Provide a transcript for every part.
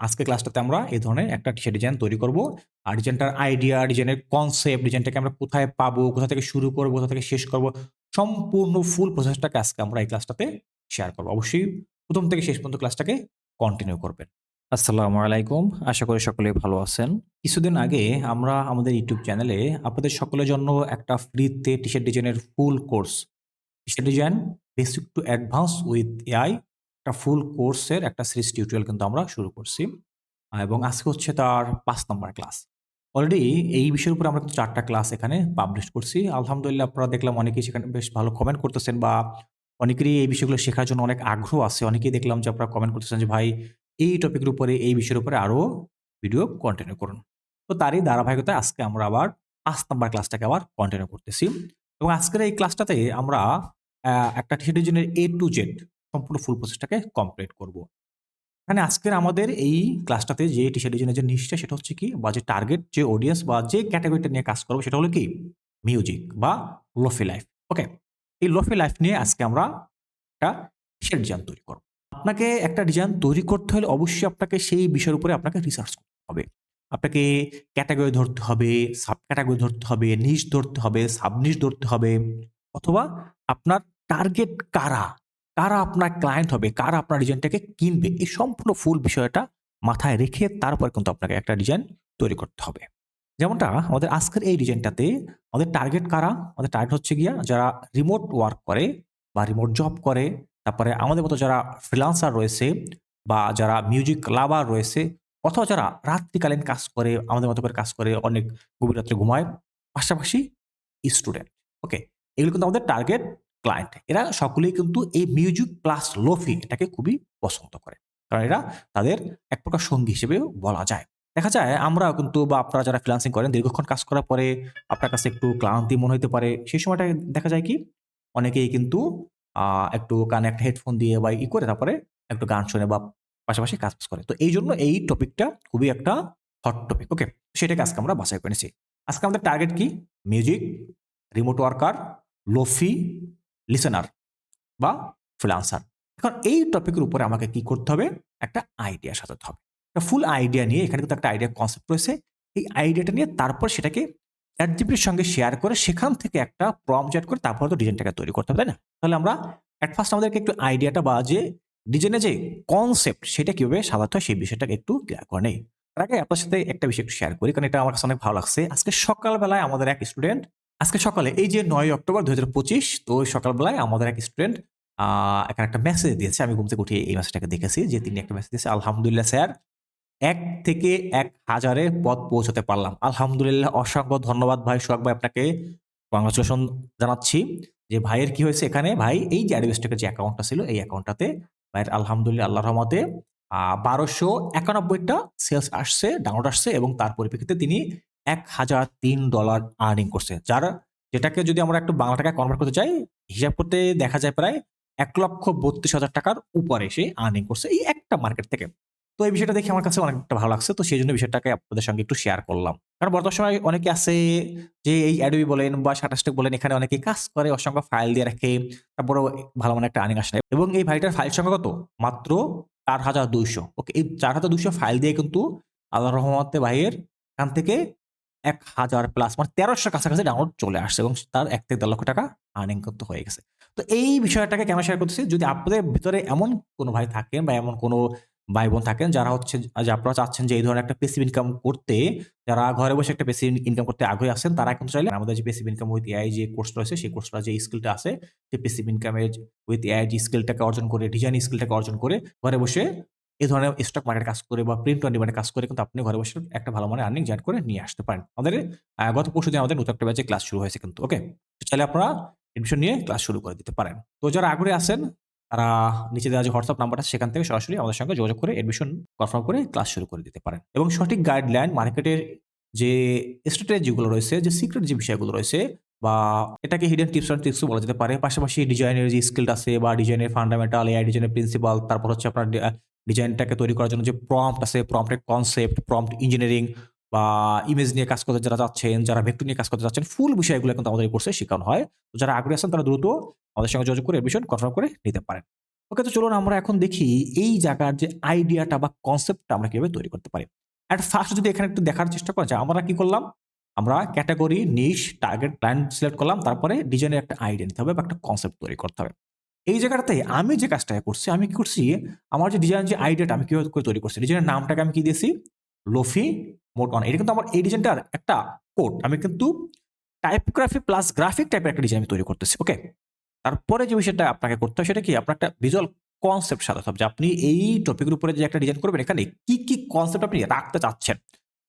আজকে ক্লাসটাতে আমরা এই ধরনের একটা টি শার্ট ডিজাইন তৈরি করব। আর ডিজাইনটার আইডিয়া ডিজাইনের কনসেপ্ট ডিজাইনটাকে আমরা কোথায় পাবো, কোথা থেকে শুরু করব, কোথা থেকে শেষ করব, সম্পূর্ণ ফুল প্রসেসটাকে আজকে আমরা এই ক্লাসটাতে শেয়ার করব। অবশ্যই প্রথম থেকে শেষ পর্যন্ত ক্লাসটাকে কন্টিনিউ করবেন। আসসালামু আলাইকুম। আশা করি সকলে ভালো আছেন। কিছুদিন আগে আমরা আমাদের ইউটিউব চ্যানেলে আপনাদের সকলের জন্য একটা ফ্রিতে টি শার্ট ডিজাইনের full course T shirt design basic to advance with AI একটা ফুল কোর্সের একটা সিরিজ টিউটোরিয়াল কিন্তু আমরা শুরু করছি। এবং আজকে হচ্ছে তার পাঁচ নম্বর ক্লাস অলরেডি এই বিষয়ের উপরে আমরা চারটা ক্লাস এখানে পাবলিশ করছি। আলহামদুলিল্লাহ আপনারা দেখলাম অনেকেই সেখানে বেশ ভালো কমেন্ট করতেছেন বা অনেকেরই এই বিষয়গুলো শেখার জন্য অনেক আগ্রহ আছে। অনেকেই দেখলাম যে আপনারা কমেন্ট করতেছেন যে, ভাই, এই টপিকের উপরে, এই বিষয়ের উপরে আরও ভিডিও কন্টিনিউ করুন। তো তারই ধারাবাহিকতায় আজকে আমরা আবার পাঁচ নম্বর ক্লাসটাকে আবার কন্টিনিউ করতেছি। এবং আজকের এই ক্লাসটাতে আমরা একটা টি ডিজাইনের এ টু জেড সম্পূর্ণ ফুল প্রসেসটাকে কমপ্লিট করব। এখানে আজকের আমাদের এই ক্লাসটাতে যে টি শার্ট ডিজাইনের যে নিশ্চয় সেটা হচ্ছে কি? বা যে টার্গেট যে অডিয়েন্স বা যে ক্যাটাগরিটা নিয়ে কাজ করব সেটা হলো কি? মিউজিক বা লোফি লাইফ ওকে এই লোফি লাইফ নিয়ে আজকে আমরা একটা টি শার্ট ডিজাইন তৈরি করব। আপনাকে একটা ডিজাইন তৈরি করতে হলে অবশ্যই আপনাকে সেই বিষয়ের উপরে আপনাকে রিসার্চ করতে হবে। আপনাকে ক্যাটাগরি ধরতে হবে সাব ক্যাটাগরি ধরতে হবে নিশ ধরতে হবে সাব নিশ ধরতে হবে, অথবা আপনার টার্গেট কারা? কারা আপনার ক্লায়েন্ট হবে, কারা আপনার ডিজাইনটাকে কিনবে, এই সম্পূর্ণ ফুল বিষয়টা মাথায় রেখে তারপর কিন্তু আপনাকে একটা ডিজাইন তৈরি করতে হবে। যেমনটা আমাদের আজকের এই ডিজাইনটাতে আমাদের টার্গেট কারা? আমাদের টার্গেট হচ্ছে গিয়া যারা রিমোট ওয়ার্ক করে বা রিমোট জব করে, তারপরে আমাদের মতো যারা ফ্রিলান্সার রয়েছে বা যারা মিউজিক লাভার রয়েছে অথবা যারা রাত্রিকালীন কাজ করে, আমাদের মতো করে কাজ করে, অনেক গভীর রাত্রে ঘুমায়, পাশাপাশি স্টুডেন্ট ওকে এগুলো কিন্তু আমাদের টার্গেট ক্লায়েন্ট এরা সকলেই কিন্তু এই মিউজিক প্লাস লোফি এটাকে খুবই পছন্দ করে। কারণ এরা তাদের এক প্রকার সঙ্গী হিসেবে বলা যায়। দেখা যায় আমরা কিন্তু বা আপনারা যারা ফ্রিলান্সিং করেন, দীর্ঘক্ষণ কাজ করার পরে আপনার কাছে একটু ক্লান্তি মনে হতে পারে। সেই সময়টা দেখা যায় কি, অনেকেই কিন্তু একটু কানে একটা হেডফোন দিয়ে বা ই করে তারপরে একটু গান শুনে বা পাশাপাশি কাজ করে। তো এই জন্য এই টপিকটা খুবই একটা হট টপিক ওকে সেটাকে আজকে আমরা বাছাই করে আজকে আমাদের টার্গেট কি? Music remote worker lofi listener বা ফ্রিলান্সার এখন এই টপিকের উপরে আমাকে কি করতে হবে? একটা আইডিয়া সাজাতে হবে। একটা ফুল আইডিয়া নিয়ে এখানে কিন্তু একটা আইডিয়া কনসেপ্ট রয়েছে। এই আইডিয়াটা নিয়ে তারপর সেটাকে অ্যাডজিপির সঙ্গে শেয়ার করে সেখান থেকে একটা প্রম জেট করে তারপর তো ডিজাইনটাকে তৈরি করতে হবে, তাই না? তাহলে আমরা অ্যাট ফার্স্ট আমাদেরকে একটু আইডিয়াটা বা যে ডিজাইনের যে কনসেপ্ট সেটা কীভাবে সাজাতে হয় সেই বিষয়টাকে একটু ক্লিয়ার করে নেই। তার আগে আপনার সাথে একটা বিষয় একটু শেয়ার করি, কারণ এটা আমার কাছে অনেক ভালো লাগছে। আজকে সকালবেলায় আমাদের এক স্টুডেন্ট আজকে সকালে, এই যে নয় অক্টোবর দুই হাজার পঁচিশ, তো সকালবেলায় আমাদের এক স্টুডেন্ট এখানে একটা মেসেজ দিয়েছে। আমি ঘুম থেকে উঠে এই মেসেজটাকে দেখেছি যে তিনি একটা মেসেজ দিয়েছে, আলহামদুলিল্লাহ স্যার, এক থেকে এক হাজারে পথ পৌঁছতে পারলাম। আলহামদুলিল্লাহ, অসংখ্য ধন্যবাদ ভাই, সোহাগ ভাই আপনাকে। কংগ্রাচুলেশন জানাচ্ছি যে ভাইয়ের কি হয়েছে এখানে? ভাই, এই যে অ্যাডভেস্টেকের যে অ্যাকাউন্টটা ছিল, এই অ্যাকাউন্টটাতে ভাইয়ের আলহামদুলিল্লাহ আল্লাহ রহমতে বারোশো একানব্বইটা সেলস আসছে ডাউনলোড আসছে এবং তার পরিপ্রেক্ষিতে তিনি এক হাজার তিন ডলার আর্নিং করছে, যার যেটাকে যদি আমরা একটু বাংলা টাকায় কনভার্ট করতে চাই, হিসাব করতে দেখা যায় প্রায় এক লক্ষ বত্রিশ হাজার টাকার উপরে সে আর্নিং করছে এই একটা মার্কেট থেকে। তো এই বিষয়টা দেখে আমার কাছে অনেকটা ভালো লাগছে, তো সেই জন্য বিষয়টাকে আপনাদের সঙ্গে একটু শেয়ার করলাম। কারণ বর্তমান সময় অনেকে আছে যে এই অ্যাডবি বলেন বা শাটাস্টেক বলেন, এখানে অনেকে কাজ করে, অসংখ্য ফাইল দিয়ে রাখে তারপরে ভালো মানে একটা আর্নিং আসে। এবং এই ভাইটার ফাইল সংখ্যা কত? মাত্র চার হাজার দুইশো। ওকে এই চার হাজার দুইশো ফাইল দিয়ে কিন্তু আল্লাহ রহমতে ভাইয়ের এখান থেকে এক হাজার প্লাস মানে তেরোশো কাছাকাছি ডাউনলোড চলে আসছে এবং তার এক থেকে দেড় লক্ষ টাকা আর্নিং করতে হয়ে গেছে। তো এই বিষয়টাকে কেন শেয়ার করতেছি? যদি আপনাদের ভিতরে এমন কোনো ভাই থাকেন বা এমন কোনো ভাই বোন থাকেন যারা হচ্ছে, যে আপনারা চাচ্ছেন যে এই ধরনের একটা পেসিভ ইনকাম করতে, যারা ঘরে বসে একটা পেসিভ ইনকাম করতে আগ্রহী আছেন, তারা কিন্তু চাইলে আমাদের যে পেসিভ ইনকাম উইথ এআই যে কোর্স রয়েছে, সেই কোর্সটা যে স্কিলটা আছে, সেই পেসিভ ইনকামের উইথ এআই যে স্কিলটাকে অর্জন করে ডিজাইন স্কিলটাকে অর্জন করে, ঘরে বসে এই ধরনের স্টক মার্কেট কাজ করে বা প্রিন্ট অন ডিমান্ডে কাজ করে কিন্তু আপনি ঘরে বসে একটা ভালো মানে আর্নিং জেনারেট করে নিয়ে আসতে পারেন। আমাদের গত পরশু দিন আমাদের নতুন একটা ব্যাচে ক্লাস শুরু হয়েছে কিন্তু ওকে চাইলে আপনারা এডমিশন নিয়ে ক্লাস শুরু করে দিতে পারেন। তো যারা আগ্রহী আছেন, তারা নিচে দেওয়া যে হোয়াটসঅ্যাপ নাম্বারটা সেখান থেকে সরাসরি আমাদের সঙ্গে যোগাযোগ করে এডমিশন কনফার্ম করে ক্লাস শুরু করে দিতে পারেন। এবং সঠিক গাইডলাইন মার্কেটের যে স্ট্র্যাটেজিগুলো রয়েছে, যে সিক্রেট যে বিষয়গুলো রয়েছে বা এটাকে হিডেন টিপস অ্যান্ড ট্রিক্সও বলা যেতে পারে, পাশাপাশি ডিজাইনের যে স্কিলটা আছে বা ডিজাইনের ফান্ডামেন্টাল এআই ডিজাইনের প্রিন্সিপাল তারপর হচ্ছে আপনার ডিজাইনটাকে তৈরি করার জন্য যে প্রম্পট আছে প্রম্পটের কনসেপ্ট প্রম্পট ইঞ্জিনিয়ারিং বা ইমেজ নিয়ে কাজ করতে যারা যাচ্ছেন যারা ভেক্টর নিয়ে কাজ করতে যাচ্ছেন ফুল বিষয়গুলো কিন্তু আমাদের কোর্সে শেখানো হয়। তো যারা আগ্রহী আছেন, তারা দ্রুত আমাদের সঙ্গে যোগাযোগ করে এডমিশন কনফার্ম করে নিতে পারেন। ওকে তো চলুন আমরা এখন দেখি এই জায়গার যে আইডিয়াটা বা কনসেপ্টটা আমরা কীভাবে তৈরি করতে পারি। অ্যাট ফার্স্ট যদি এখানে একটু দেখার চেষ্টা করা যায়, আমরা কি করলাম? আমরা category niche target client select করলাম, তারপরে ডিজাইনের একটা আইডিয়া নিতে হবে বা একটা কনসেপ্ট তৈরি করতে হবে। এই জায়গাটাতে আমি যে কাজটা করছি, আমি কি করছি, আমার যে ডিজাইন যে আইডিয়াটা আমি কীভাবে করে তৈরি করছি ডিজাইনের নামটাকে আমি কি দিয়েছি? লোফি মোট অন এটা কিন্তু আমার এই ডিজাইনটার একটা কোড আমি কিন্তু টাইপোগ্রাফি প্লাস গ্রাফিক টাইপের একটা ডিজাইন আমি তৈরি করতেছি ওকে তারপরে যে বিষয়টা আপনাকে করতে হবে সেটা কি? আপনার একটা ভিজুয়াল কনসেপ্ট সাজাতে হবে যে আপনি এই টপিকের উপরে যে একটা ডিজাইন করবেন, এখানে কি কি কনসেপ্ট আপনি রাখতে চাচ্ছেন?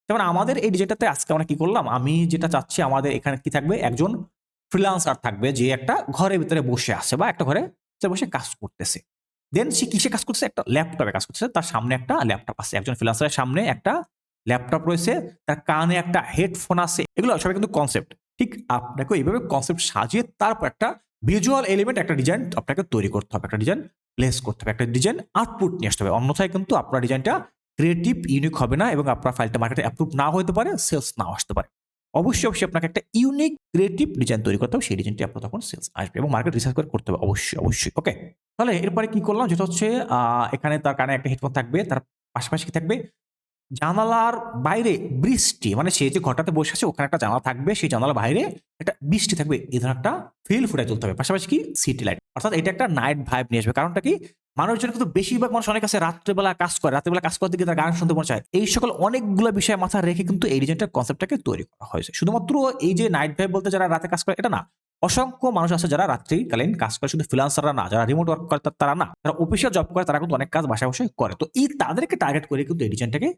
যেমন আমাদের এই ডিজাইনটাতে আজকে আমরা কি করলাম? আমি যেটা চাচ্ছি, আমাদের এখানে কি থাকবে? একজন ফ্রিলান্সার থাকবে যে একটা ঘরের ভিতরে বসে আছে বা একটা ঘরে সে বসে কাজ করতেছে। দেন সে কিসে কাজ করতেছে? একটা ল্যাপটপে কাজ করতেছে। তার সামনে একটা ল্যাপটপ আছে। একজন ফ্রিলান্সারের সামনে একটা ল্যাপটপ রয়েছে। তার কানে একটা হেডফোন আছে। এগুলো সবাই কিন্তু কনসেপ্ট ঠিক আপনাকে এইভাবে কনসেপ্ট সাজিয়ে তারপর একটা ভিজুয়াল এলিমেন্ট একটা ডিজাইন আপনাকে তৈরি করতে হবে। একটা ডিজাইন প্লেস করতে হবে। একটা ডিজাইন আউটপুট নিয়ে আসতে হবে। অন্যথায় কিন্তু আপনার ডিজাইনটা ক্রিয়েটিভ ইউনিক হবে না এবং আপনার ফাইলটা মার্কেটে অ্যাপ্রুভ না হতে পারে সেলস নাও আসতে পারে। অবশ্যই অবশ্যই আপনাকে একটা ইউনিক ক্রিয়েটিভ ডিজাইন তৈরি করতে হবে। সেই ডিজাইনটি আপনার তখন সেলস আসবে এবং মার্কেট রিসার্চ করে করতে হবে। অবশ্যই অবশ্যই ওকে তাহলে এরপরে কি করলাম? যেটা হচ্ছে এখানে তার কানে একটা হেডফোন থাকবে, তার পাশাপাশি থাকবে? জানালার বাইরে বৃষ্টি মানে সে যে ঘরটাতে বসে আছে, ওখানে একটা জানালা থাকবে, সেই জানালার বাইরে একটা বৃষ্টি থাকবে, এই ধরনের একটা ফিল ফুটাই তুলতে হবে। পাশাপাশি কি? সিটি লাইট অর্থাৎ এটা একটা নাইট ভাইব নিয়ে আসবে। কারণটা কি? মানুষজন কিন্তু বেশিরভাগ মানুষ অনেক আছে রাত্রেবেলা কাজ করে, রাত্রেবেলা কাজ করতে গিয়ে তার গান শুনতে মনে চায়। এই সকল অনেকগুলো বিষয় মাথায় রেখে কিন্তু এই ডিজাইনটার কনসেপ্টটাকে তৈরি করা হয়েছে। শুধুমাত্র এই যে নাইট ভাইব বলতে যারা রাতে কাজ করে, এটা না। অসংখ্য মানুষ আছে যারা রাত্রিকালীন কাজ করে, শুধু ফ্রিলান্সাররা না, যারা রিমোট ওয়ার্ক করে, তারা না। যারা অফিসিয়াল জব করে, তারা কিন্তু অনেক কাজ বাসায় বসে করে। তো এই তাদেরকে টার্গেট করে কিন্তু এই ডিজাইনটাকে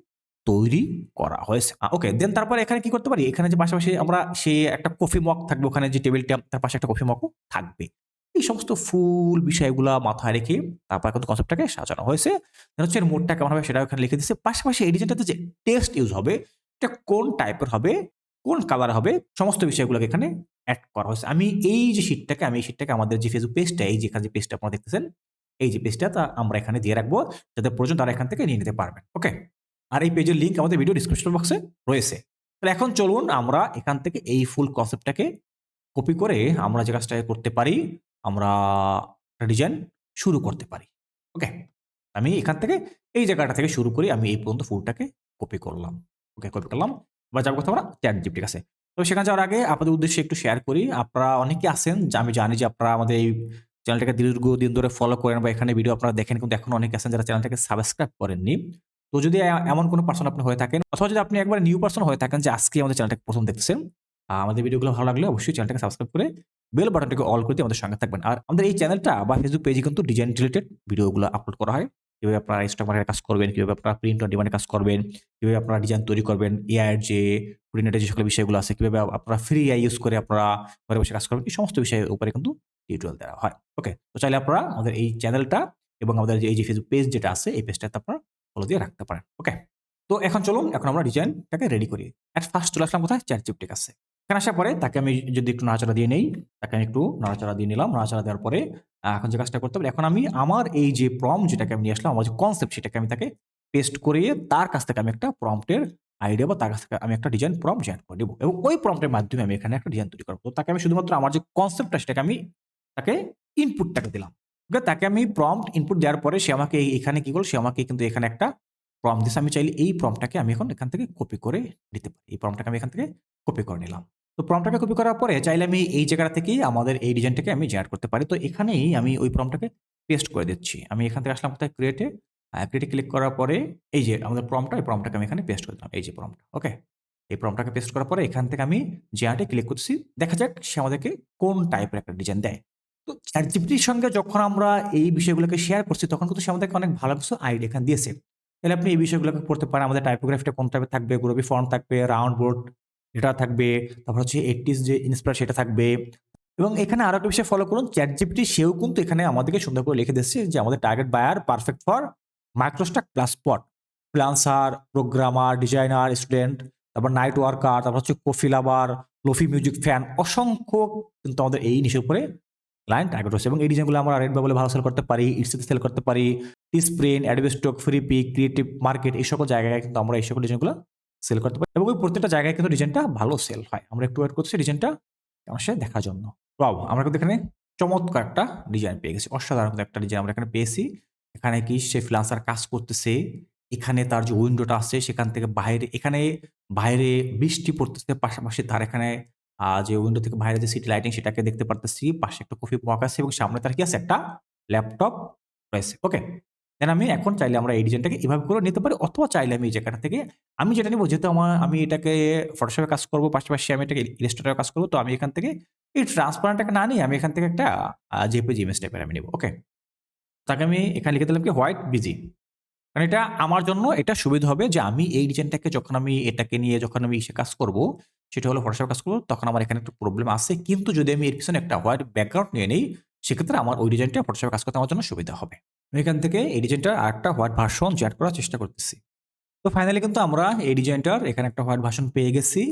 তৈরি করা হয়েছে। ওকে দেন তারপরে এখানে কি করতে পারি? এখানে যে পাশাপাশি আমরা সে একটা কফি মগ থাকবে, ওখানে যে টেবিলটা তার পাশে একটা কফি মগও থাকবে। এই সমস্ত ফুল বিষয়গুলা মাথায় রেখে তারপর কিন্তু কনসেপ্টটাকে সাজানো হয়েছে। হচ্ছে এর মোডটা কেমন হবে সেটা ওখানে লিখে দিচ্ছে পাশাপাশি এই ডিজাইনটাতে যে টেক্সট ইউজ হবে, এটা কোন টাইপের হবে, কোন কালার হবে, সমস্ত বিষয়গুলোকে এখানে অ্যাড করা হয়েছে। আমি এই যে শীটটাকে আমি এই শীটটাকে আমাদের যে ফেসবুক পেজটা এই যে এখানে যে পেজটা আপনারা দেখতেছেন, এই যে পেজটা তা আমরা এখানে দিয়ে রাখব। যাতে প্রয়োজন তারা এখান থেকে নিয়ে নিতে পারবেন। ওকে আর এই পেজের লিঙ্ক আমাদের ভিডিও ডিসক্রিপশন বক্সে রয়েছে। তাহলে এখন চলুন আমরা এখান থেকে এই ফুল কনসেপ্টটাকে কপি করে আমরা যে কাজটা করতে পারি, আমরা ডিজাইন শুরু করতে পারি। ওকে আমি এখান থেকে এই জায়গাটা থেকে শুরু করি, আমি এই পর্যন্ত ফুলটাকে কপি করলাম। ওকে কপি করলাম। এবার যাব কোথাও আমরা? চ্যাট জিপিটির কাছে। তো সেখানে যাওয়ার আগে আপনাদের উদ্দেশ্যে একটু শেয়ার করি। আপনারা অনেকে যে আমি জানি যে আপনারা আমাদের এই চ্যানেলটাকে দীর্ঘদিন ধরে ফলো করেন বা এখানে ভিডিও আপনারা দেখেন, কিন্তু এখন অনেকে আছেন যারা চ্যানেলটাকে সাবস্ক্রাইব করেননি। তো যদি এমন কোনো পার্সন আপনি হয়ে থাকেন অথবা যদি আপনি একবার নিউ পার্সন হয়ে থাকেন যে আজকে আমাদের চ্যানেলটাকে প্রথম দেখতেছেন আহ, আমাদের ভিডিওগুলো ভালো লাগলে অবশ্যই চ্যানেলটাকে সাবস্ক্রাইব করে বেল বাটনটাকে অল করে আমাদের সঙ্গে থাকবেন। আর আমাদের এই চ্যানেলটা বা ফেসবুক পেজে কিন্তু ডিজাইন রিলেটেড ভিডিওগুলো আপলোড করা হয়। কীভাবে আপনারা স্টক মার্কেটে কাজ করবেন কীভাবে আপনারা প্রিন্ট অন ডিমান্ডে কাজ করবেন কীভাবে আপনারা ডিজাইন তৈরি করবেন এআই যে প্রিন্টের যে সকল বিষয়গুলো আছে কীভাবে আপনারা ফ্রি এআই ইউজ করে আপনারা ঘরে বসে কাজ করবেন এই সমস্ত বিষয়ের উপরে কিন্তু টিউটোরিয়াল দেওয়া হয়। ওকে তো চাইলে আপনারা আমাদের এই চ্যানেলটা এবং আমাদের যে এই যে ফেসবুক পেজ যেটা আছে এই পেজটাতে আপনারা ফলো দিয়ে রাখতে পারেন। ওকে তো এখন চলুন, এখন আমরা ডিজাইনটাকে রেডি করি। অ্যাট ফার্স্ট চলে আসলাম কোথায়? চ্যাট কাছে। এখানে আসার পরে তাকে আমি যদি একটু নাড়াচাড়া দিয়ে নেই, তাকে আমি একটু নাড়াচাড়া দিয়ে নিলাম। নাড়াচাড়া দেওয়ার পরে এখন যে কাজটা করতে হবে, এখন আমি আমার এই যে প্রম যেটাকে আমি নিয়ে আসলাম, আমার যে কনসেপ্ট সেটাকে আমি তাকে পেস্ট করিয়ে তার কাছ থেকে আমি একটা প্রম্পটের আইডিয়া বা তার কাছ থেকে আমি একটা ডিজাইন প্রম্পট জেনারেট করে দেবো এবং ওই প্রম্পটের মাধ্যমে আমি এখানে একটা ডিজাইন তৈরি করব। তাকে আমি শুধুমাত্র আমার যে কনসেপ্টটা সেটাকে আমি তাকে ইনপুটটাকে দিলাম। তাকে আমি প্রম্পট ইনপুট দেওয়ার পরে সে আমাকে এখানে কি করল? সে আমাকে কিন্তু এখানে একটা প্রম্পট দিচ্ছে আমি চাইলে এই প্রম্পটটাকে আমি এখন এখান থেকে কপি করে নিতে পারি। এই প্রম্পটটাকে আমি এখান থেকে কপি করে নিলাম। তো প্রম্পটটাকে কপি করার পরে চাইলে আমি এই জায়গাটা থেকেই আমাদের এই ডিজাইনটাকে আমি জেনারেট করতে পারি। তো এখানেই আমি ওই প্রম্পটটাকে পেস্ট করে দিচ্ছি। আমি এখান থেকে আসলাম কোথায়? ক্রিয়েটে ক্রিয়েটে ক্লিক করার পরে এই যে আমাদের প্রম্পটটা এই প্রম্পটটাকে আমি এখানে পেস্ট করে দিলাম। এই যে প্রম্পট ওকে এই প্রম্পটটাকে পেস্ট করার পরে এখান থেকে আমি জেনারেটে ক্লিক করছি দেখা যাক সে আমাদেরকে কোন টাইপের একটা ডিজাইন দেয়। তো চ্যাটজিপিটির সঙ্গে যখন আমরা এই বিষয়গুলোকে শেয়ার করছি, তখন কিন্তু সে আমাদেরকে অনেক ভালো কিছু আইডিয়া এখানে দিয়েছে। তাহলে আপনি এই বিষয়গুলোকে পড়তে পারেন। আমাদের টাইপোগ্রাফিটা কোন টাইপের থাকবে? গ্রোবি ফর্ম থাকবে রাউন্ড বোর্ড এটা থাকবে, তারপর হচ্ছে এইটিস যে ইন্সপায়ার সেটা থাকবে। এবং এখানে আরও একটা বিষয় ফলো করুন চ্যাট জিপিটি সেও কিন্তু এখানে আমাদেরকে সুন্দর করে লিখে দিচ্ছে যে, আমাদের target buyer perfect for microstock plus spot freelancer programmer designer student তারপর নাইট ওয়ার্কার তারপর হচ্ছে coffee lover lofi music fan অসংখ্য কিন্তু আমাদের এই নিচের উপরে ক্লায়েন্ট টার্গেট রয়েছে এবং এই ডিজাইনগুলো আমরা রেড বাবলে ভালো সেল করতে পারি ইটসিতে সেল করতে পারি Teespring Adobe Stock Freepik Creative Market এই সকল জায়গায় কিন্তু আমরা এই সকল ডিজাইনগুলো সেল করতে পারি। এবং ওই প্রত্যেকটা জায়গায় কিন্তু ডিজাইনটা ভালো সেল হয়। আমরা একটু ওয়েট করছি ডিজাইনটা সাথে দেখার জন্য। ওয়াও আমরা কিন্তু এখানে চমৎকার একটা ডিজাইন পেয়ে গেছি। অসাধারণ একটা ডিজাইন আমরা এখানে পেয়েছি। এখানে কি সে ফ্রিল্যান্সার কাজ করতেছে, এখানে তার যে উইন্ডোটা আছে সেখান থেকে বাইরে, এখানে বাইরে বৃষ্টি পড়তেছে, পাশাপাশি তার এখানে আহ, যে উইন্ডো থেকে বাইরে যে সিটি লাইটিং সেটাকে দেখতে পারতেছি পাশে একটা কফি মগ আছে এবং সামনে তার কি আছে? একটা ল্যাপটপ রয়েছে ওকে দেন আমি এখন চাইলে আমরা এই ডিজাইনটাকে এভাবে করে নিতে পারি অথবা চাইলে আমি এই জায়গাটা থেকে আমি যেটা নিবো যেহেতু আমার আমি এটাকে ফটোশপে কাজ করব পাশাপাশি আমি এটাকে ইলাস্ট্রেটরে কাজ করব তো আমি এখান থেকে এই ট্রান্সপারেন্টটাকে না নিয়ে আমি এখান থেকে একটা জেপিজি ইমেজ টাইপের আমি নেব ওকে তাকে আমি এখানে লিখে দিলাম কি? হোয়াইট বিজি কারণ এটা আমার জন্য এটা সুবিধা হবে যে আমি এই ডিজাইনটাকে যখন আমি এটাকে নিয়ে যখন আমি এসে কাজ করব সেটা হলো হোয়াটসঅ্যাপ কাজ করব, তখন আমার এখানে একটু প্রবলেম আছে। কিন্তু যদি আমি এর পিছনে একটা হোয়াইট ব্যাকগ্রাউন্ড নিয়ে নিই, সেক্ষেত্রে আমার ওই ডিজাইনটা ফটোশপে কাজ করতে আমার জন্য সুবিধা হবে। আমি এখান থেকে এই ডিজাইনটার আরেকটা হোয়াইট ভার্সন জয়েন করার চেষ্টা করতেছি। তো ফাইনালি কিন্তু আমরা এই ডিজাইনটার এখানে একটা হোয়াইট ভার্সন পেয়ে গেছি।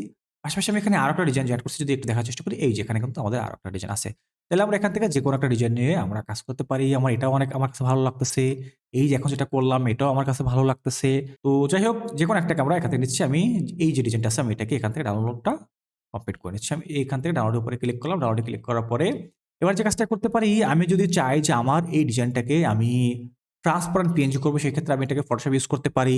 পাশাপাশি আমি এখানে আরও একটা ডিজাইন জয়েন করছি, যদি একটু দেখার চেষ্টা করি, এই যে এখানে কিন্তু আমাদের আরও একটা ডিজাইন আছে। তাহলে আমরা এখান থেকে যে কোনো একটা ডিজাইন নিয়ে আমরা কাজ করতে পারি। আমার এটাও অনেক, আমার কাছে ভালো লাগতেছে। এই যে এখন যেটা করলাম, এটাও আমার কাছে ভালো লাগতেছে। তো যাই হোক যে কোনো একটা আমরা এখান থেকে নিচ্ছি আমি। এই যে ডিজাইনটা আছে, আমি এটাকে এখান থেকে ডাউনলোডটা কমপ্লিট করে নিচ্ছি। আমি এখান থেকে ডাউনলোড উপরে ক্লিক করলাম। ডাউনলোডে ক্লিক করার পরে এবার যে কাজটা করতে পারি, আমি যদি চাই যে আমার এই ডিজাইনটাকে আমি ট্রান্সপারেন্ট পিএনজি করব, সেক্ষেত্রে আমি এটাকে ফটোশপ ইউজ করতে পারি।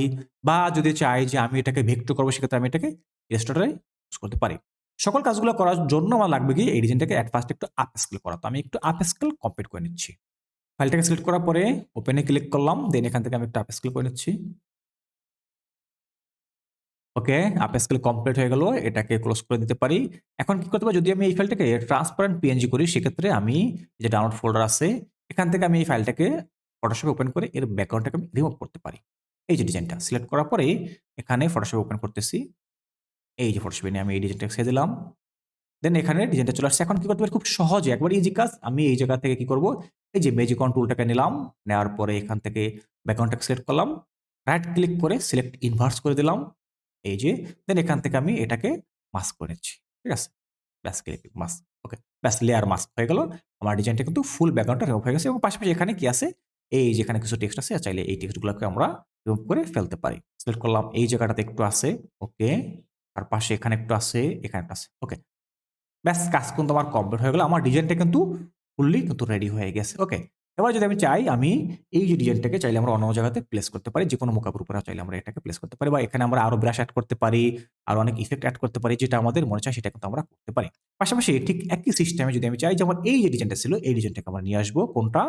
বা যদি চাই যে আমি এটাকে ভেক্টর করব, সেক্ষেত্রে আমি এটাকে ইলাস্ট্রেটরে ইউজ করতে পারি। সকল কাজগুলো করার জন্য আমার লাগবে কি? এই ডিজাইনটাকে অ্যাট ফার্স্ট একটু আপ স্কেল করা। তো আমি একটু আপ স্কেল কমপ্লিট করে নিচ্ছি। ফাইলটাকে সিলেক্ট করার পরে ওপেনে ক্লিক করলাম দেন এখান থেকে আমি একটু আপ স্কেল করে নিচ্ছি। ওকে আপ স্কেল কমপ্লিট হয়ে গেল, এটাকে ক্লোজ করে দিতে পারি। এখন কি করতে পারি যদি আমি এই ফাইলটাকে ট্রান্সপারেন্ট পিএনজি করি, সেক্ষেত্রে আমি যে ডাউনলোড ফোল্ডার আছে, এখান থেকে আমি এই ফাইলটাকে ফটোশপে ওপেন করে এর ব্যাকগ্রাউন্ডটাকে আমি রিমুভ করতে পারি। এই যে ডিজাইনটা সিলেক্ট করার পরে এখানে ফটোশপে ওপেন করতেছি। এই যে ফটোশপে নিয়ে আমি এই ডিজাইনটা ছেড়ে দিলাম। দেন এখানে ডিজাইনটা চলে আসছে। এখন কি করতে পারি খুব সহজে একবার ইজি কাজ। আমি এই জায়গা থেকে কি করব? এই যে ম্যাজিকন টুলটাকে নিলাম। নেওয়ার পরে এখান থেকে ব্যাকগ্রাউন্ডটাকে সিলেক্ট করলাম। রাইট ক্লিক করে সিলেক্ট ইনভার্স করে দিলাম। এই যে দেন এখান থেকে আমি এটাকে মাস্ক করে নিচ্ছি। ঠিক আছে? ব্যাস ক্লিক মাস্ক ওকে ব্যাস লেয়ার মাস্ক হয়ে গেল। আমার ডিজাইনটা কিন্তু ফুল ব্যাকগ্রাউন্ডটা রিমুভ হয়ে গেছে এবং পাশাপাশি এখানে কি আছে? এই যেখানে কিছু টেক্সট আছে, চাইলে এই টেক্সটগুলোকে আমরা রিমুভ করে ফেলতে পারি। সিলেক্ট করলাম। এই জায়গাটাতে একটু আছে ওকে আর পাশে এখানে একটু আছে, এখানে একটা আছে। ওকে। ব্যাস, কাজ কিন্তু আমার কমপ্লিট হয়ে গেলো। আমার ডিজাইনটা কিন্তু ফুললি কিন্তু রেডি হয়ে গেছে। ওকে। এবার যদি আমি চাই, আমি এই যে ডিজাইনটাকে চাইলে আমরা অন্য জায়গাতে প্লেস করতে পারি। যে কোনো মোকাবের উপরে চাইলে আমরা এটাকে প্লেস করতে পারি বা এখানে আমরা আরও ব্রাশ অ্যাড করতে পারি, আর অনেক ইফেক্ট অ্যাড করতে পারি, যেটা আমাদের মনে চায় সেটা কিন্তু আমরা করতে পারি। পাশাপাশি ঠিক একই সিস্টেমে যদি আমি চাই, যেমন এই যে ডিজাইনটা ছিল, এই ডিজাইনটাকে আমরা নিয়ে আসব। কোনটা?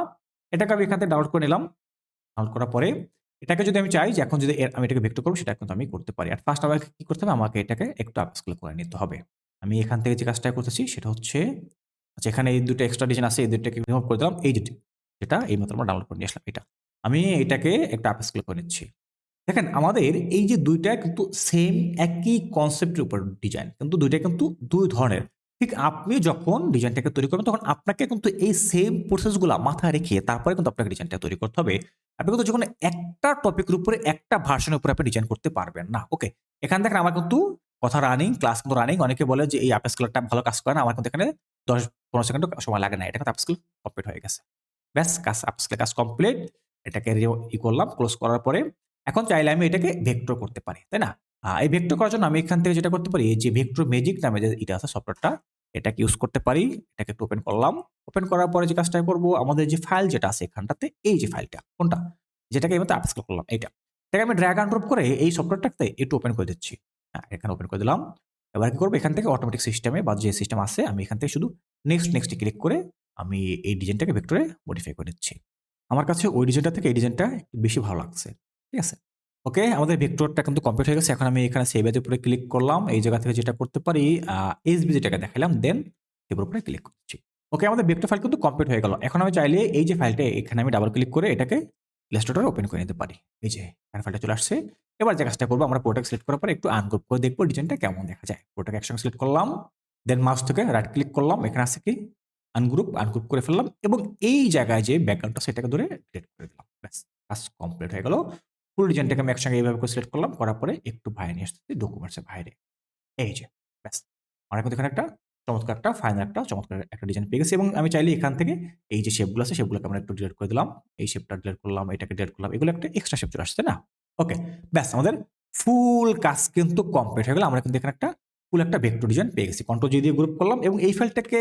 এটাকে আমি এখান থেকে ডাউনলোড করে নিলাম। ডাউনলোড করার পরে এটাকে যদি আমি চাই যে এখন যদি আমি এটাকে ভেক্টর করব, সেটা কিন্তু আমি করতে পারি। আর ফার্স্ট আমাকে কি করতে হবে? আমাকে এটাকে একটু আপস্কেল করে নিতে হবে। আমি এখান থেকে যে কাজটা করতেছি, সেটা হচ্ছে আচ্ছা এখানে এই দুটো এক্সট্রা ডিজাইন আছে, এই দুটোকে রিমুভ করে দিলাম? এই দুটি যেটা এই মাত্র আমরা ডাউনলোড করে নিয়ে আসলাম এটা। আমি এটাকে একটা আপস্কেল করে নিচ্ছি। দেখেন, আমাদের এই যে দুইটা কিন্তু সেম একই কনসেপ্টের উপর ডিজাইন কিন্তু দুইটা কিন্তু দুই ধরনের। ঠিক আপনি যখন ডিজাইনটাকে তৈরি করবেন তখন আপনাকে কিন্তু এই সেম প্রসেসগুলো মাথায় রেখে তারপরে কিন্তু আপনাকে ডিজাইনটা তৈরি করতে হবে। আপনি কিন্তু যখন একটা টপিকের উপরে, একটা ভার্সনের উপরে আপনি ডিজাইন করতে পারবেন না ওকে এখান থেকে আমার কিন্তু কথা রানিং ক্লাস কিন্তু রানিং অনেকে বলে যে, এই অ্যাপ স্কেলটা ভালো কাজ করে না। আমার কিন্তু এখানে দশ পনেরো সেকেন্ড সময় লাগে না। এটা কিন্তু অ্যাপ কমপ্লিট হয়ে গেছে। ব্যাস, কাজ অ্যাপ কাজ কমপ্লিট এটাকে ই করলাম ক্লোজ করার পরে এখন চাইলে আমি এটাকে ভেক্টর করতে পারি, তাই না? এই ভেক্টর করার জন্য আমি এখান থেকে যেটা করতে পারি যে ভেক্টর ম্যাজিক নামে যে এটা আছে সফটওয়্যারটা এটাকে ইউজ করতে পারি, এটাকে একটু ওপেন করলাম। ওপেন করার পরে যে কাজটা করব, আমাদের যে ফাইল যেটা আছে এখানটাতে, এই যে ফাইলটা কোনটা? যেটাকে মতো আপস্কেল করলাম, এইটা। এটাকে আমি ড্র্যাগ অ্যান্ড ড্রপ করে এই সফটওয়্যারটাতে একটু ওপেন করে দিচ্ছি। হ্যাঁ এখানে ওপেন করে দিলাম। এবার কি করব? এখান থেকে অটোমেটিক সিস্টেমে বা যে সিস্টেম আছে, আমি এখান থেকে শুধু নেক্সট নেক্সট ক্লিক করে আমি এই ডিজাইনটাকে ভেক্টরে মডিফাই করে দিচ্ছি আমার কাছে ওই ডিজাইনটা থেকে এই ডিজাইনটা বেশি ভালো লাগছে, ঠিক আছে? ওকে আমাদের ভেক্টরটা কিন্তু কমপ্লিট হয়ে গেছে। এখন আমি এখানে সেভ এর উপরে ক্লিক করলাম। এই জায়গা থেকে যেটা করতে পারি এসবি যেটাকে দেখালাম দেন সেভের উপরে ক্লিক করছি। ওকে আমাদের ভেক্টর ফাইল কিন্তু কমপ্লিট হয়ে গেল। এখন আমি চাইলে এই যে ফাইলটা এখানে আমি ডাবল ক্লিক করে এটাকে ইলাস্ট্রেটর ওপেন করে নিতে পারি। এই যে ফাইলটা চলে আসছে। এবার যে কাজটা করব, আমরা প্রোডাক্ট সিলেক্ট করার পরে একটু আনগ্রুপ করে দেখব ডিজাইনটা কেমন দেখা যায়। প্রোডাক্ট একসঙ্গে সিলেক্ট করলাম দেন মাউস থেকে রাইট ক্লিক করলাম। এখানে আছে কি? আনগ্রুপ আনগ্রুপ করে ফেললাম এবং এই জায়গায় যে ব্যাকগ্রাউন্ডটা সেটাকে ধরে ডিলিট করে দিলাম। ব্যাস, কাজ কমপ্লিট হয়ে গেল। ফুল ডিজাইনটাকে আমি একসঙ্গে এইভাবে করে সিলেক্ট করলাম, করার পরে একটু বাইরে নিয়ে আসতেছি ডকুমেন্টসের বাইরে। এই যে, ব্যাস। আমার কিন্তু এখানে একটা চমৎকার একটা ফাইনাল একটা চমৎকার একটা ডিজাইন পেয়ে গেছি এবং আমি চাইলে এখান থেকে এই যে শেপগুলো আছে, সেগুলোকে আমরা একটু ডিলেট করে দিলাম। এই শেপটা ডিলিট করলাম, এটাকে ডিলিট করলাম, এগুলো একটা এক্সট্রা শেপ চলে আসছে না? ওকে ব্যাস, আমাদের ফুল কাজ কিন্তু কমপ্লিট হয়ে গেল। আমরা কিন্তু এখানে একটা ফুল একটা ভেক্টর ডিজাইন পেয়ে গেছি। কন্ট্রোল জি দিয়ে গ্রুপ করলাম এবং এই ফাইলটাকে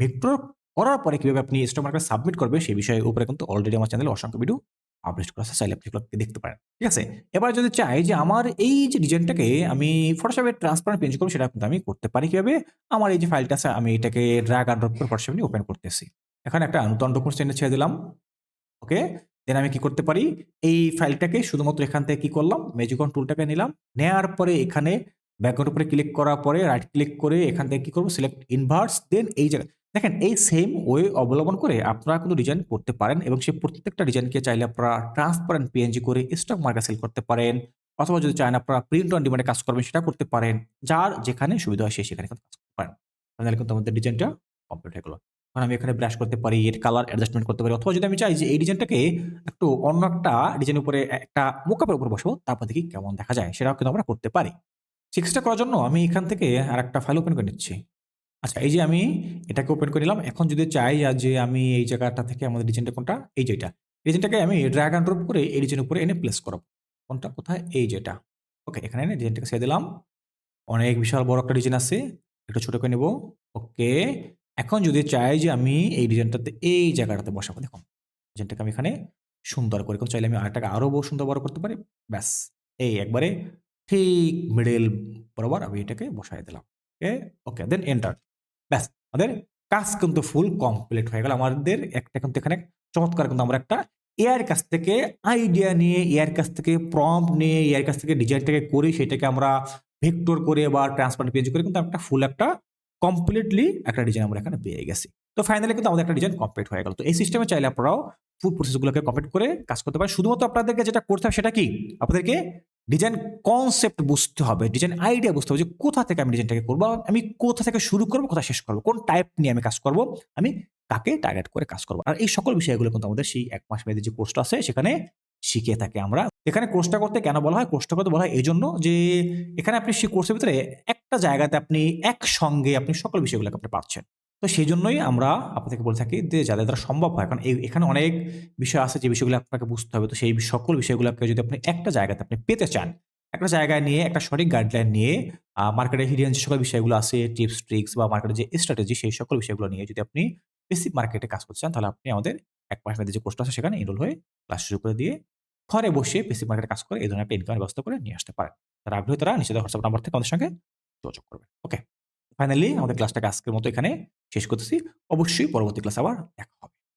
ভেক্টর করার পরে কীভাবে আপনি স্টক মার্কেটে সাবমিট করবে সেই বিষয়ে উপরে কিন্তু অলরেডি আমার চ্যানেলে অসংখ্য ভিডিও পাবলিশ করা চাইলে আপনি সেগুলো দেখতে পারেন। ঠিক আছে? এবার যদি চাই যে আমার এই যে ডিজাইনটাকে আমি ফটোশপে ট্রান্সপারেন্ট পেঞ্জ করব, সেটা কিন্তু আমি করতে পারি কীভাবে? আমার এই যে ফাইলটা আছে, আমি এটাকে ড্রাগ আন্ড ড্রপ করে ফটোশপে নিয়ে ওপেন করতেছি। এখানে একটা নতুন ডকুমেন্টস টেনে ছেড়ে দিলাম। ওকে? দেন আমি কি করতে পারি? এই ফাইলটাকে শুধুমাত্র এখান থেকে কি করলাম? ম্যাজিকন টুলটাকে নিলাম। নেওয়ার পরে এখানে ব্যাকগ্রাউন্ড উপরে ক্লিক করার পরে রাইট ক্লিক করে এখান থেকে কি করব? সিলেক্ট ইনভার্স দেন এই জায়গায় দেখেন, এই সেম ওয়ে অবলম্বন করে আপনারা কিন্তু ডিজাইন করতে পারেন এবং সেই প্রত্যেকটা ডিজাইনকে চাইলে আপনারা ট্রান্সপারেন্ট পিএনজি করে স্টক মার্কেট সেল করতে পারেন অথবা যদি চান আপনারা প্রিন্ট অন ডিমান্ডে কাজ করবেন সেটা করতে পারেন। যার যেখানে সুবিধা হয় সে সেখানে কাজ করতে পারেন। তাহলে কিন্তু আমাদের ডিজাইনটা কমপ্লিট হয়ে গেলো। এখন আমি এখানে ব্রাশ করতে পারি, এর কালার অ্যাডজাস্টমেন্ট করতে পারি অথবা যদি আমি চাই যে এই ডিজাইনটাকে একটু অন্য একটা ডিজাইনের উপরে একটা মোকাপের উপর বসবো, তারপর দেখি কেমন দেখা যায়, সেটাও কিন্তু আমরা করতে পারি। সিক্সটা করার জন্য আমি এখান থেকে আর একটা ফাইল ওপেন করে নিচ্ছি। আচ্ছা এই যে আমি এটাকে ওপেন করে নিলাম। এখন যদি চাই যে আমি এই জায়গাটা থেকে আমাদের ডিজাইনটা কোনটা? এই যেটা ডিজাইনটাকে আমি ড্র্যাগ অ্যান্ড ড্রপ করে এই ডিজাইনের উপরে এনে প্লেস করব। কোনটা? কোথায়? এই যেটা ওকে, এখানে এনে ডিজাইনটাকে ছেড়ে দিলাম। অনেক বিশাল বড় একটা ডিজাইন আছে। একটু ছোটো করে নেব। ওকে, এখন যদি চাই যে আমি এই ডিজাইনটাতে এই জায়গাটাতে বসাবো। দেখুন ডিজাইনটাকে আমি এখানে সুন্দর করে চাইলে আমি আরেকটাকে আরও বহু সুন্দর বড় করতে পারি। ব্যাস, এই একবারে ঠিক মিডল বরাবর আমি এটাকে বসাই দিলাম। ওকে ওকে দেন এন্টার ব্যাস, আমাদের কাজ কিন্তু ফুল কমপ্লিট হয়ে গেল। আমাদের একটা কিন্তু এখানে চমৎকার কিন্তু আমরা একটা এআর কাছ থেকে আইডিয়া নিয়ে এআর কাছ থেকে প্রম্প নিয়ে এআর কাছ থেকে ডিজাইনটাকে করি সেটাকে আমরা ভেক্টর করে বা ট্রান্সপারেন্ট পেজ করে কিন্তু একটা ফুল একটা কমপ্লিটলি একটা ডিজাইন আমরা এখানে পেয়ে গেছি। তো ফাইনালি কিন্তু আমাদের একটা ডিজাইন কমপ্লিট হয়ে গেল। তো এই সিস্টেমে চাইলে আপনারাও ফুল প্রসেসগুলোকে কমপ্লিট করে কাজ করতে পারেন। শুধুমাত্র আপনাদেরকে যেটা করতে হবে সেটা কি? আপনাদেরকে ডিজাইন কনসেপ্ট বুঝতে হবে ডিজাইন আইডিয়া বুঝতে হবে যে কোথা থেকে আমি ডিজাইনটাকে করব, আমি কোথা থেকে শুরু করব, কোথা শেষ করব, কোন টাইপ নিয়ে আমি কাজ করব, আমি কাকে টার্গেট করে কাজ করব। আর এই সকল বিষয়গুলো কিন্তু আমাদের সেই এক মাস মেয়াদী যে কোর্সটা আছে সেখানে শিখে থাকি আমরা। এখানে কোর্সটা করতে কেন বলা হয়? কোর্সটা করতে বলা হয় এই জন্য যে এখানে আপনি সেই কোর্সের ভিতরে একটা জায়গাতে আপনি একসঙ্গে আপনি সকল বিষয়গুলোকে আপনি পাচ্ছেন তো সেই জন্যই আমরা আপনাদেরকে বলে থাকি যে যাদের দ্বারা সম্ভব হয়, কারণ এখানে অনেক বিষয় আছে যে বিষয়গুলো আপনাকে বুঝতে হবে। তো সেই সকল বিষয়গুলোকে যদি আপনি একটা জায়গাতে আপনি পেতে চান, একটা জায়গায় নিয়ে, একটা সঠিক গাইডলাইন নিয়ে মার্কেটে হিডিয়ান যে সকল বিষয়গুলো আছে টিপস ট্রিক্স বা মার্কেটের যে স্ট্র্যাটেজি সেই সকল বিষয়গুলো নিয়ে যদি আপনি বেসিক মার্কেটে কাজ করতে চান, তাহলে আপনি আমাদের এক মাস মেয়াদী যে কোর্সটা আছে সেখানে এনরোল হয়ে ক্লাস শুরু করে দিয়ে ঘরে বসে বেসিক মার্কেটে কাজ করে এই ধরনের একটা ইনকামের ব্যবস্থা করে নিয়ে আসতে পারেন। তারা আগ্রহী তারা নিচে হোয়াটসঅ্যাপ নাম্বার থেকে আমাদের সঙ্গে যোগাযোগ করবে ওকে ফাইনালি আমাদের ক্লাসটাকে আজকের মতো এখানে শেষ করতেছি। অবশ্যই পরবর্তী ক্লাস আবার দেখা হবে।